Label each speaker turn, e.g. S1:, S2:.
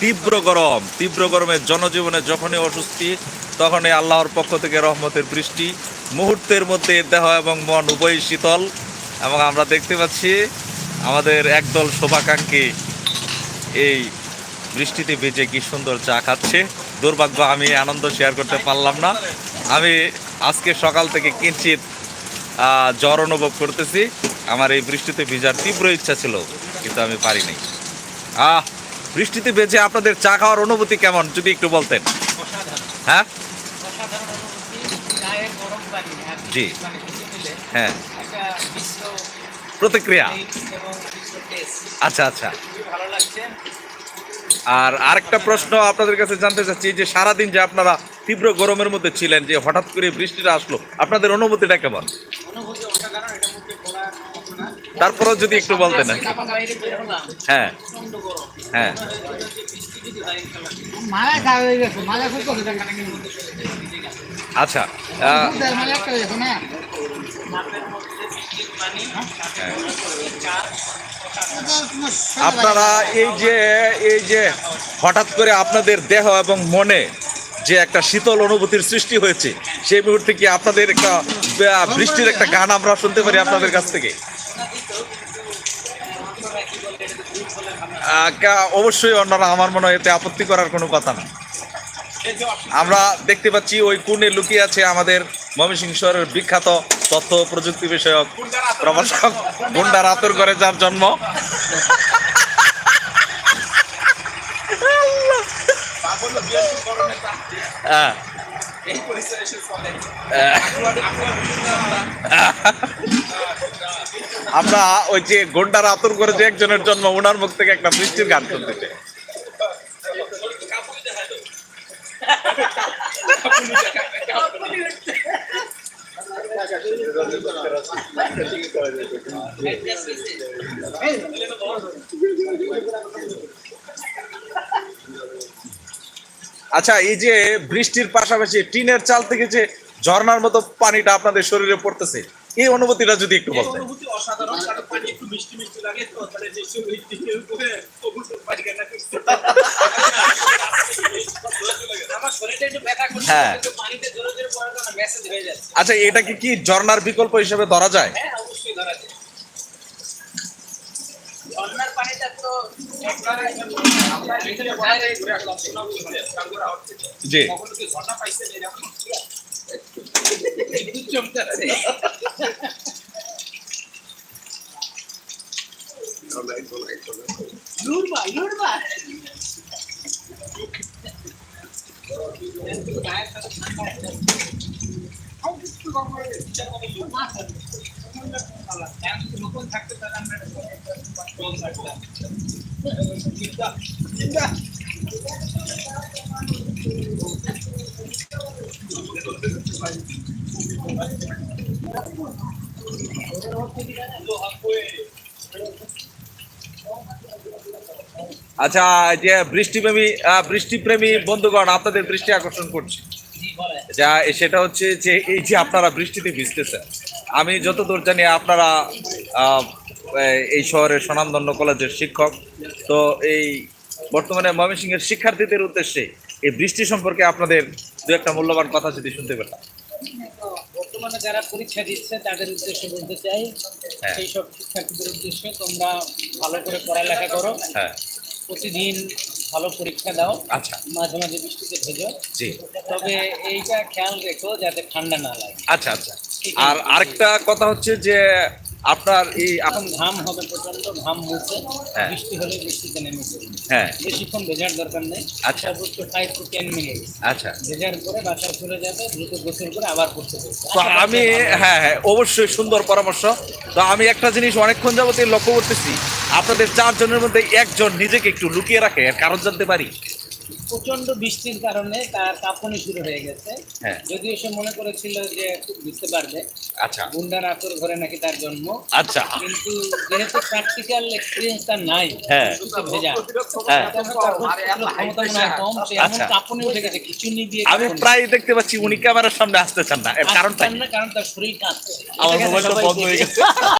S1: তীব্র গরম, তীব্র গরমে জনজীবনে যখনই অস্বস্তি, তখনই আল্লাহর পক্ষ থেকে রহমতের বৃষ্টি, মুহূর্তের মধ্যে দেহ এবং মন উভয়ই শীতল এবং আমরা দেখতে পাচ্ছি আমাদের একদল শোভাকাঙ্ক্ষী এই বৃষ্টিতে বেজে কি সুন্দর চা খাচ্ছে। দুর্ভাগ্য, আমি আনন্দ শেয়ার করতে পারলাম না। আমি আজকে সকাল থেকে কিঞ্চিত জ্বর অনুভব করতেছি। আমার এই বৃষ্টিতে ভিজার তীব্র ইচ্ছা ছিল, কিন্তু আমি পারিনি। আহ! বৃষ্টিতে বেজে আপনাদের চা খাওয়ার অনুভূতি কেমন? যদি একটু বলতেন। হ্যাঁ? জি। হ্যাঁ। প্রতিক্রিয়া। আচ্ছা আচ্ছা। আর আরেকটা প্রশ্ন আপনাদের কাছে জানতে চাচ্ছি, যে সারাদিন যে আপনারা তীব্র গরমের মধ্যে ছিলেন, যে হঠাৎ করে বৃষ্টিটা আসলো, আপনাদের অনুভূতিটা কেমন
S2: অনুভূতি অসাধারণ এটার মধ্যে বলার মতো না
S1: তারপরেও যদি একটু
S2: বের হলাম
S1: হ্যাঁ। হ্যাঁ। আচ্ছা
S3: না
S1: আপনারা এই যে এই যে হঠাৎ করে আপনাদের দেহ এবং মনে যে একটা শীতল অনুভূতির সৃষ্টি হয়েছে, সেই মুহূর্তে কি আপনাদের একটা বৃষ্টির একটা গান আমরা শুনতে পারি আপনাদের কাছ থেকে? অবশ্যই অন্যরা আমার মনে হয় এতে আপত্তি করার কোনো কথা না। আমরা দেখতে পাচ্ছি ওই কোণে লুকিয়ে আছে আমাদের ময়মনসিংহ শহরের বিখ্যাত তথ্য প্রযুক্তি বিষয়ক প্রভাষক গুন্ডা রাতুর করে যার জন্ম। হ্যাঁ। আমরা ওই যে গন্ডার আতর করে যে একজনের জন্ম ওনার মুখ থেকে একটা বৃষ্টির গান শুনতে। আচ্ছা এই যে বৃষ্টির পাশাপাশি টিনের চাল থেকে যে ঝর্ণার মতো পানিটা আপনাদের শরীরে পড়তেছে এই অনুভূতিটা যদি একটু বলতেন।
S4: অনুভূতি অসাধারণ কারণ পানি একটু মিষ্টি মিষ্টি লাগে তো তাহলে যে সব মিষ্টি উপরে অবশ্যই পানি কেনা করছে।
S2: আমার শরীরটা একটু ব্যথা করছে
S1: হ্যাঁ। আচ্ছা এটাকে কি ঝর্ণার বিকল্প হিসেবে ধরা যায়?
S2: হ্যাঁ
S1: জি।
S2: লুড়বা নতুন থাকতে তাহলে আমরা কম থাকতাম
S1: আচ্ছা যে বৃষ্টিপ্রেমী বৃষ্টিপ্রেমী বন্ধুগণ, আপনাদের বৃষ্টি আকর্ষণ করছি। যা সেটা হচ্ছে যে, এই যে আপনারা বৃষ্টিতে ভিজতেছেন, আমি যতদূর জানি আপনারা এই শহরের স্বনামধন্য কলেজের শিক্ষক। তো এই বর্তমানে ময়মনসিংহের শিক্ষার্থীদের উদ্দেশ্যে এই বৃষ্টি সম্পর্কে আপনাদের দু একটা মূল্যবান কথা যদি শুনতে পেতাম।
S2: বর্তমানে যারা পরীক্ষা দিচ্ছে তাদের উদ্দেশ্যে বলতে চাই
S1: হ্যাঁ।
S2: সেই সব শিক্ষার্থীদের উদ্দেশ্যে তোমরা ভালো করে পড়ালেখা করো।
S1: হ্যাঁ।
S2: প্রতিদিন ভালো পরীক্ষা দাও।
S1: আচ্ছা।
S2: মাঝে মাঝে বৃষ্টিতে ভেজো।
S1: জি।
S2: তবে এইটা খেয়াল রেখো যাতে ঠান্ডা না লাগে।
S1: আচ্ছা আচ্ছা। আর আরেকটা কথা হচ্ছে যে আপনার এই
S2: এখন ঘাম হবে প্রচণ্ড ঘাম মুছে
S1: হ্যাঁ।
S2: বৃষ্টি হলে বৃষ্টিতে নেমে
S1: হ্যাঁ।
S2: বেশিক্ষণ ভেজার দরকার নেই।
S1: আচ্ছা।
S2: সর্বোচ্চ ফাইভ টু টেন মিনিট।
S1: আচ্ছা।
S2: ভেজার পরে বাসায় চলে যাবে দ্রুত গোসল করে আবার করতে হবে।
S1: তো আমি হ্যাঁ হ্যাঁ অবশ্যই সুন্দর পরামর্শ। তো আমি একটা জিনিস অনেকক্ষণ যাবতীয় লক্ষ্য করতেছি। আপনাদের চারজনের মধ্যে একজন নিজেকে একটু লুকিয়ে রাখে এর কারণ জানতে পারি।
S2: প্রচণ্ড বৃষ্টির কারণে তার কাঁপুনি শুরু হয়ে গেছে
S1: হ্যাঁ।
S2: যদিও সে মনে করেছিল যে খুব বুঝতে পারবে
S1: আচ্ছা
S2: গুন্ডার আতর ঘরে নাকি তার জন্ম
S1: আচ্ছা
S2: কিন্তু যেহেতু প্র্যাকটিক্যাল এক্সপিরিয়েন্স তার নাই
S1: হ্যাঁ।
S2: ভেজা
S1: হ্যাঁ। আচ্ছা।
S2: কাঁপুনি উঠে গেছে কিছু নিয়ে
S1: আমি প্রায় দেখতে পাচ্ছি উনি ক্যামেরার সামনে আসতে চান না এর কারণটা
S2: আসতে
S1: কি?
S2: না কারণ তার শরীর কাঁপছে
S1: আমার মোবাইলটা বন্ধ হয়ে গেছে